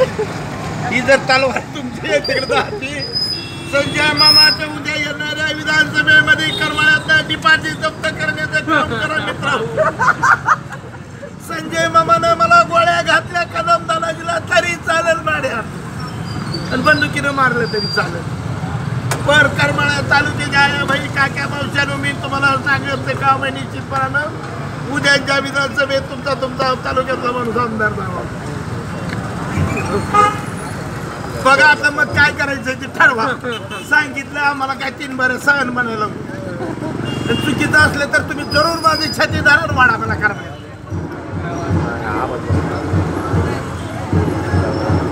ही जर तलवार तुमची तिकडं जाते संजय मामाच्या उद्या येणाऱ्या विधानसभेमध्ये करमाळ्यात डिपार्टी जप्त करण्याचं काम करा मित्र. संजय मामानं मला गोळ्या घातल्या कदम दानाजीला तरी चालेल माड्या. आणि बंदुकीनं मारलं तरी चालेल. पर करमाळा तालुक्याच्या आया भाई काक्या मावशानं मी तुम्हाला सांगितलं का निश्चितपणानं उद्याच्या विधानसभेत तुमचा तुमचा तालुक्यातला माणूस आमदार जावा बघा आता मग काय करायचं ते ठरवा. सांगितलं आम्हाला काय तीन बरं सहन म्हणायला चुकीचं असलं तर तुम्ही जरूर माझी छाती धरून वाढा मला करा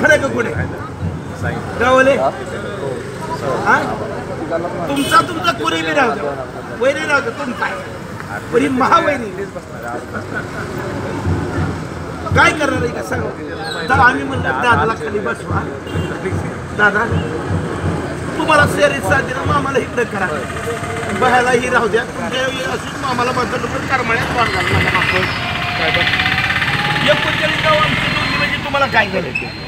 खरं का कुठे गावले हा? तुमचा तुमचा कुरी बी राहू वैरी राहू तुमचा महावैरी काय करणार आहे का सांगा? तर आम्ही म्हणलं दादाला खाली बसवा. दादा तुम्हाला शरीर साथ दिलं मामाला इकडे करा. बघायला ही राहू द्या. तुमच्या असून मामाला बदल पण करमाळ्यात वाढ घालू नका मागं. एकोणचाळीस गाव आमची दोन्ही म्हणजे तुम्हाला काय करायचं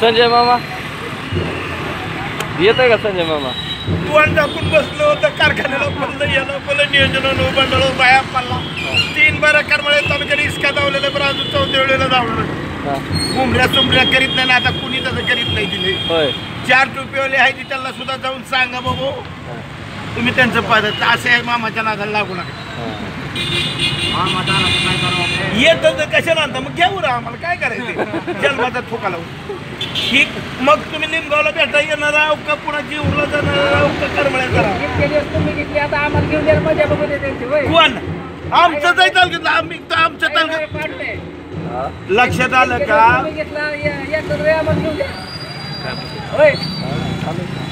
संजय मामा? येतोय का संजय मामा? तोंड टाकून बसलो होतं कारखान्याला पडलं याला पडलं नियोजनानं बंडलो बाया पडला तीन बारा करमळे तालुक्याने इसका धावलेलं बरं अजून चौथ्या वेळेला धावलं. उमऱ्या सुमऱ्या करीत नाही ना आता कुणी तसं करीत नाही दिले. चार टोपीवाले आहे ती त्यांना सुद्धा जाऊन सांगा बाबू. तुम्ही त्यांचं पाहत असे आहे मामाच्या नादाला लागू नका. येत तर कशाला आणता? मग घेऊ रा आम्हाला काय करायचं? जन्माचा ठोका लावून. ठीक मग तुम्ही लिमगावला भेटा येणार आहो का? पुन्हा जीवला जाणार आहो का? करमळ्या करा इतके दिवस तुम्ही घेतली आता आम्हाला घेऊन द्यायला मजा बघू दे त्यांची होय. कोण? आमचं जाई तालुक्यात आम्ही तर आमच्या तालुक्यात. लक्षात आलं का?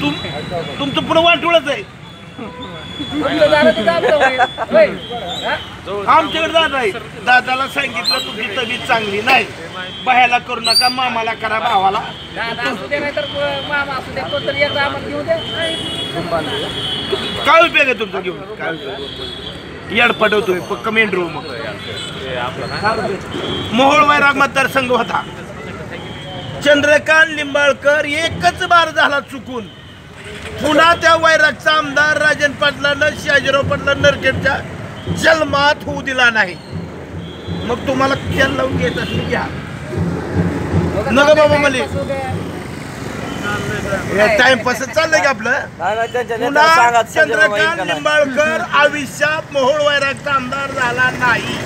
तुम तुमचं पुढं वाटोळच आहे. आमच्याकडे दादा आहे दादाला सांगितलं तुमची तब्येत चांगली नाही. बाह्याला करू नका मामाला करा भावाला. काय उपयोग आहे तुमचा घेऊन. काय उपयोग येड पक्क मेन रो मग मोहोळ वैराग मतदारसंघ होता. चंद्रकांत लिंबाळकर एकच बार झाला चुकून. पुन्हा त्या वैरागचा आमदार राजन पाटलानं शहाजीराव पाटला नरकेटच्या जन्मात होऊ दिला नाही. मग तुम्हाला तेल लावून घ्यायचं असेल घ्या नका बाबा मला असू दे. टाइमपास चाललंय की आपलं? पुन्हा चंद्रकांत. लिंबाळकर आयुष्यात मोहोळ वैरागचा आमदार झाला नाही.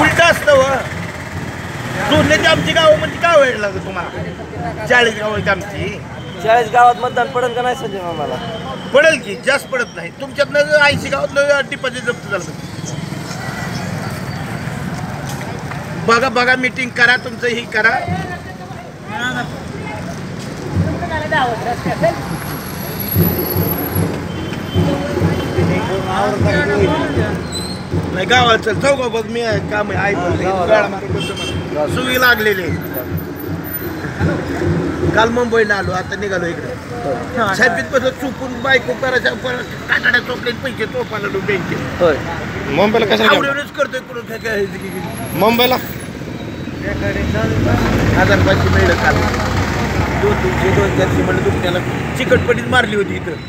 उलट असतं व सोडण्याची आमची गावं म्हणजे काय वेळ लागत तुम्हाला? चाळीस गाव आहेत आमची. चाळीस गावात मतदान पडेल का नाही संजय मामाला? पडेल की जास्त पडत नाही. तुमच्यातनं ऐंशी गावात डिपॉझिट जप्त झालं बघा बघा मीटिंग करा तुमचं ही करा. नाही चल चौघ बघ मी आहे, काम आहे सुई लागलेली. काल मुंबईला आलो आता निघालो इकडे. साहेबीत कसं चुकून बायको करायच्या काटाड्या चोपले पैसे चोपाला बँकेत होय. मुंबईला गेला? आवडूनच करतोय कुठं काय काय मुंबईला? हजार पाचशे मिळलं काल दोन तीनशे दोन चारशे म्हणलं तुम्ही त्याला चिकटपटीत मारली होती इथं.